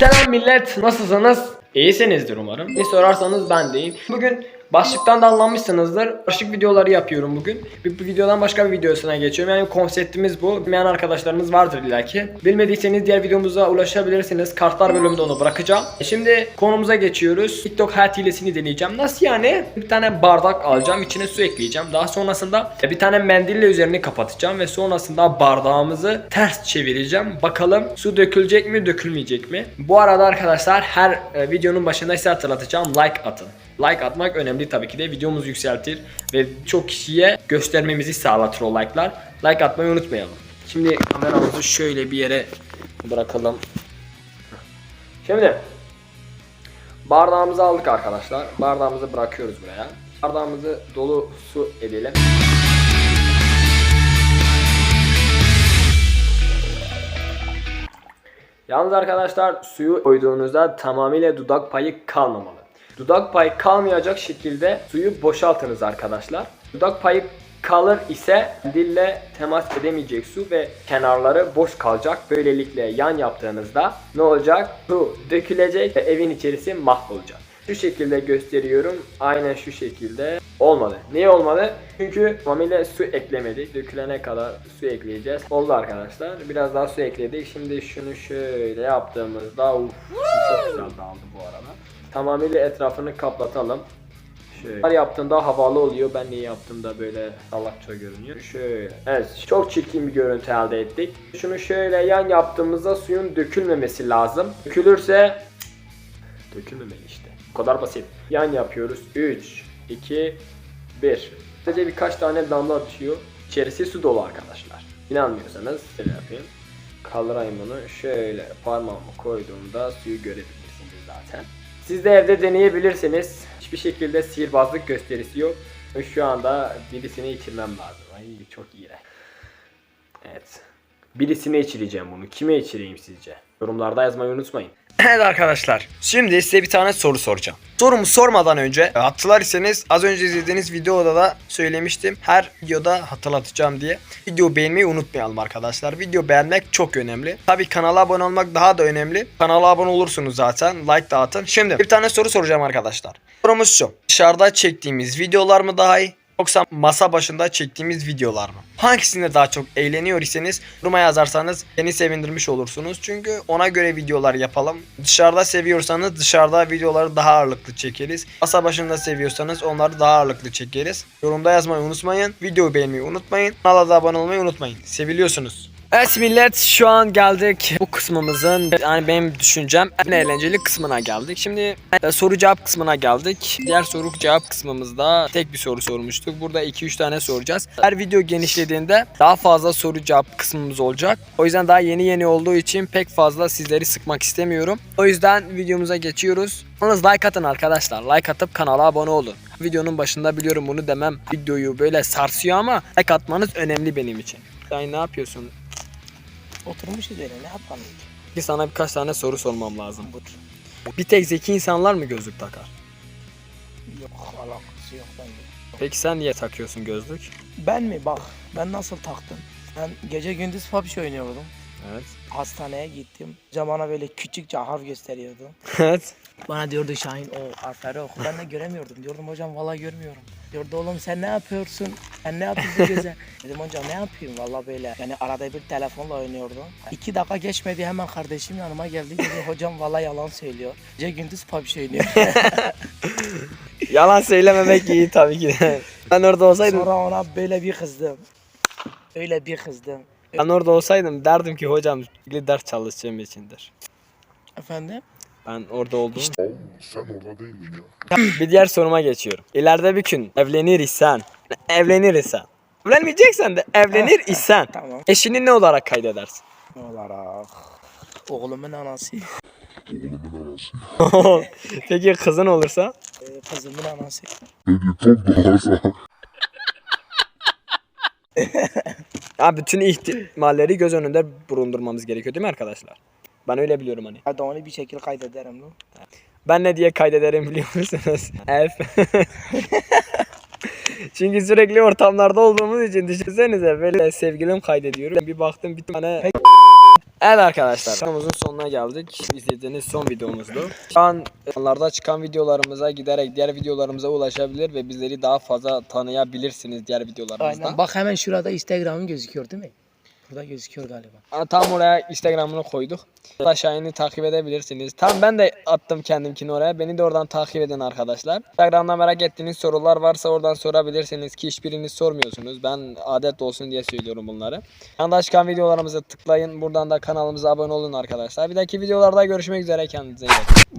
Selam millet, nasılsınız? İyisinizdir umarım. Ne sorarsanız ben deyim. Bugün başlıktan da anlamışsınızdır. Başlık videoları yapıyorum bugün. Bir, bir videodan başka bir videosuna geçiyorum. Yani konseptimiz bu. Bilmeyen arkadaşlarınız vardır illaki. Bilmediyseniz diğer videomuza ulaşabilirsiniz. Kartlar bölümünde onu bırakacağım. Şimdi konumuza geçiyoruz. TikTok hayat hilesini deneyeceğim. Nasıl yani? Bir tane bardak alacağım, içine su ekleyeceğim. Daha sonrasında bir tane mendille üzerini kapatacağım ve sonrasında bardağımızı ters çevireceğim. Bakalım su dökülecek mi, dökülmeyecek mi? Bu arada arkadaşlar her e, videonun başında size hatırlatacağım. Like atın. Like atmak önemli tabii ki de videomuzu yükseltir ve çok kişiye göstermemizi sağlatır o like'lar. Like atmayı unutmayalım. Şimdi kameramızı şöyle bir yere bırakalım. Şimdi bardağımızı aldık arkadaşlar. Bardağımızı bırakıyoruz buraya. Bardağımızı dolu su edelim. Yalnız arkadaşlar suyu koyduğunuzda tamamıyla dudak payı kalmamalı. Dudak payı kalmayacak şekilde suyu boşaltınız arkadaşlar. Dudak payı kalır ise dille temas edemeyecek su ve kenarları boş kalacak. Böylelikle yan yaptığınızda ne olacak? Su dökülecek ve evin içerisi mahvolacak. Şu şekilde gösteriyorum. Aynen şu şekilde. Olmadı. Niye olmadı? Çünkü tamamıyla su eklemedik. Dökülene kadar su ekleyeceğiz. Oldu arkadaşlar. Biraz daha su ekledik. Şimdi şunu şöyle yaptığımızda uf, çok güzel dağıldı bu arada. Tamamıyla etrafını kaplatalım. Şöyle. Her yaptığında havalı oluyor. Ben niye yaptığımda böyle salakça görünüyor. Şöyle. Evet. Çok çirkin bir görüntü elde ettik. Şunu şöyle yan yaptığımızda suyun dökülmemesi lazım. Dökülürse Dökülmemeli işte. Bu kadar basit. Yan yapıyoruz. 3, 2, 1. Sadece birkaç tane damla düşüyor. İçerisi su dolu arkadaşlar. İnanmıyorsanız şöyle yapayım. Kaldırayım bunu. Şöyle parmağımı koyduğumda suyu görebilirsiniz zaten. Siz de evde deneyebilirsiniz. Hiçbir şekilde sihirbazlık gösterisi yok. Şu anda birisini içirmem lazım. Ay çok iğrenç. Evet. Birisine içireceğim bunu. Kime içireyim sizce? Yorumlarda yazmayı unutmayın. Evet arkadaşlar. Şimdi size bir tane soru soracağım. Sorumu sormadan önce hatırlarsanız az önce izlediğiniz videoda da söylemiştim. Her videoda hatırlatacağım diye. Video beğenmeyi unutmayalım arkadaşlar. Video beğenmek çok önemli. Tabi kanala abone olmak daha da önemli. Kanala abone olursunuz zaten. Like da atın. Şimdi bir tane soru soracağım arkadaşlar. Sorumuz şu. Dışarıda çektiğimiz videolar mı daha iyi? Yoksa masa başında çektiğimiz videolar mı? Hangisinde daha çok eğleniyor iseniz yoruma yazarsanız beni sevindirmiş olursunuz. Çünkü ona göre videolar yapalım. Dışarıda seviyorsanız dışarıda videoları daha ağırlıklı çekeriz. Masa başında seviyorsanız onları daha ağırlıklı çekeriz. Yorumda yazmayı unutmayın. Videoyu beğenmeyi unutmayın. Kanala da abone olmayı unutmayın. Seviliyorsunuz. Evet millet şu an geldik bu kısmımızın yani benim düşüncem en eğlenceli kısmına geldik. Şimdi e, soru cevap kısmına geldik. Diğer soru cevap kısmımızda tek bir soru sormuştuk. Burada 2-3 tane soracağız. Her video genişlediğinde daha fazla soru cevap kısmımız olacak. O yüzden daha yeni yeni olduğu için pek fazla sizleri sıkmak istemiyorum. O yüzden videomuza geçiyoruz. Yalnız like atın arkadaşlar. Like atıp kanala abone olun. Videonun başında biliyorum bunu demem. Videoyu böyle sarsıyor ama like atmanız önemli benim için. Sen ne yapıyorsun? Oturmuşuz öyle ne yapalım? Ki sana birkaç tane soru sormam lazım. Bur. Bir tek zeki insanlar mı gözlük takar? Yok alakası yok bence. Peki sen niye takıyorsun gözlük? Ben mi? Bak ben nasıl taktım. Ben gece gündüz PUBG oynuyordum. Evet. Hastaneye gittim. Bana böyle küçükçe harf gösteriyordu. Evet. Bana diyordu Şahin o harfleri oku. Ben de göremiyordum. Diyordum hocam vallahi görmüyorum. Diyordu oğlum sen ne yapıyorsun? Sen ne yapıyorsun göze? Dedim hocam ne yapayım vallahi böyle. Yani arada bir telefonla oynuyordum. İki dakika geçmedi hemen kardeşim yanıma geldi. Dedi hocam vallahi yalan söylüyor. Gece gündüz PUBG oynuyor. Yalan söylememek iyi tabii ki. ben orada olsaydım, Sonra ona böyle bir kızdım. Öyle bir kızdım. Ben orada olsaydım derdim ki hocam ilgili ders çalışacağım içindir. Efendim? Ben orada oldum. Sen orada değildin ya. bir diğer soruma geçiyorum. İleride bir gün evlenir isen, evlenir isen, evlenmeyeceksen de evlenir isen Tamam. eşini ne olarak kaydedersin? Olarak. Oğlumun anası. Oğlumun anası. Peki kızın olursa? e, Kızımın anası. Peki çok doğarsa. Ya bütün ihtimalleri göz önünde bulundurmamız gerekiyor değil mi arkadaşlar? Ben öyle biliyorum hani. Hadi onu bir şekilde kaydederim lan. Ben ne diye kaydederim biliyor musunuz? Elf. Çünkü sürekli ortamlarda olduğumuz için düşünsenize böyle sevgilim kaydediyorum. Bir baktım bir tane Evet arkadaşlar videomuzun sonuna geldik. İzlediğiniz son videomuzdu. Şu an onlarda çıkan videolarımıza giderek diğer videolarımıza ulaşabilir ve bizleri daha fazla tanıyabilirsiniz diğer videolarımızda. Aynen. Bak hemen şurada Instagram'ın gözüküyor değil mi? Burada gözüküyor galiba. Tam oraya Instagram'ını koyduk. Aşağıyını takip edebilirsiniz. Tam ben de attım kendimkini oraya. Beni de oradan takip edin arkadaşlar. Instagram'da merak ettiğiniz sorular varsa oradan sorabilirsiniz ki hiçbiriniz sormuyorsunuz. Ben adet olsun diye söylüyorum bunları. Yanda çıkan videolarımıza tıklayın. Buradan da kanalımıza abone olun arkadaşlar. Bir dahaki videolarda görüşmek üzere. Kendinize iyi bakın.